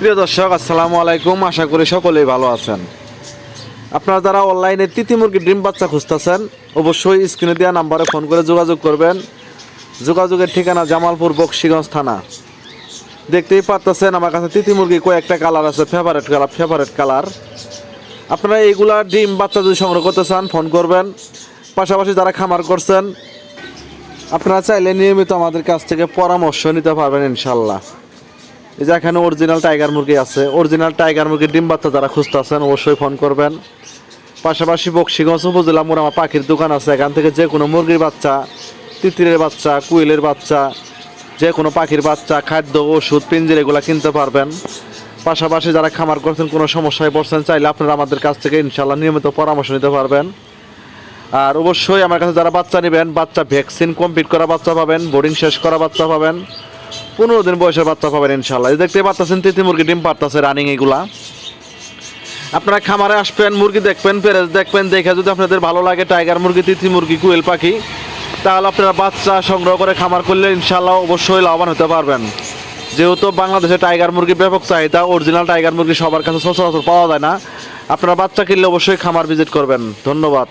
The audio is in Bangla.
প্রিয় দর্শক, আসসালামু আলাইকুম। আশা করি সকলেই ভালো আছেন। আপনারা যারা অনলাইনে তিতি মুরগি ডিম বাচ্চা খুঁজতেছেন, অবশ্যই স্ক্রিনে দেওয়া নাম্বারে ফোন করে যোগাযোগ করবেন। যোগাযোগের ঠিকানা জামালপুর, বক্সিগঞ্জ থানা। দেখতেই পারতেছেন, আমার কাছে তিতি মুরগি কয়েকটা কালার আছে ফেভারেট কালার ফেভারেট কালার আপনারা এইগুলা ডিম বাচ্চা যদি সংগ্রহ করতে চান ফোন করবেন। পাশাপাশি যারা খামার করছেন, আপনারা চাইলে নিয়মিত আমাদের কাছ থেকে পরামর্শ নিতে পারবেন ইনশাল্লাহ এই যে এখানে অরিজিনাল টাইগার মুরগি আছে। অরিজিনাল টাইগার মুরগির ডিম বাচ্চা যারা খুঁজতে আছেন অবশ্যই ফোন করবেন। পাশাপাশি বক্সিগঞ্জ উপজেলা আমার পাখির দোকান আছে। এখান থেকে যে কোনো মুরগির বাচ্চা, তিতিরের বাচ্চা, কুইলের বাচ্চা, যে কোনো পাখির বাচ্চা, খাদ্য, ওষুধ, পিঞ্জির এগুলো কিনতে পারবেন। পাশাপাশি যারা খামার করছেন, কোনো সমস্যায় পড়ছেন, চাইলে আপনারা আমাদের কাছ থেকে ইনশাল্লাহ নিয়মিত পরামর্শ নিতে পারবেন। আর অবশ্যই আমার কাছে যারা বাচ্চা নেবেন, বাচ্চা ভ্যাকসিন কমপ্লিট করা বাচ্চা পাবেন বোর্ডিং শেষ করা বাচ্চা পাবেন। পনেরো দিন বয়সের বাচ্চা পাবেন ইনশাল্লাহ দেখতে পাচ্ছেন, তিতি মুরগি, ডিম পারতেছে রানিং এগুলা। আপনারা খামারে আসবেন, মুরগি দেখবেন, পেরেজ দেখবেন, দেখে যদি আপনাদের ভালো লাগে টাইগার মুরগি তিথি মুরগি, কুয়েল পাখি, তাহলে আপনারা বাচ্চা সংগ্রহ করে খামার করলে ইনশাল্লাহ অবশ্যই লাভবান হতে পারবেন। যেহেতু বাংলাদেশে টাইগার মুরগি ব্যাপক চাহিদা অরিজিনাল টাইগার মুরগি সবার কাছে সচরাচর পাওয়া যায় না। আপনারা বাচ্চা কিনলে অবশ্যই খামার ভিজিট করবেন। ধন্যবাদ।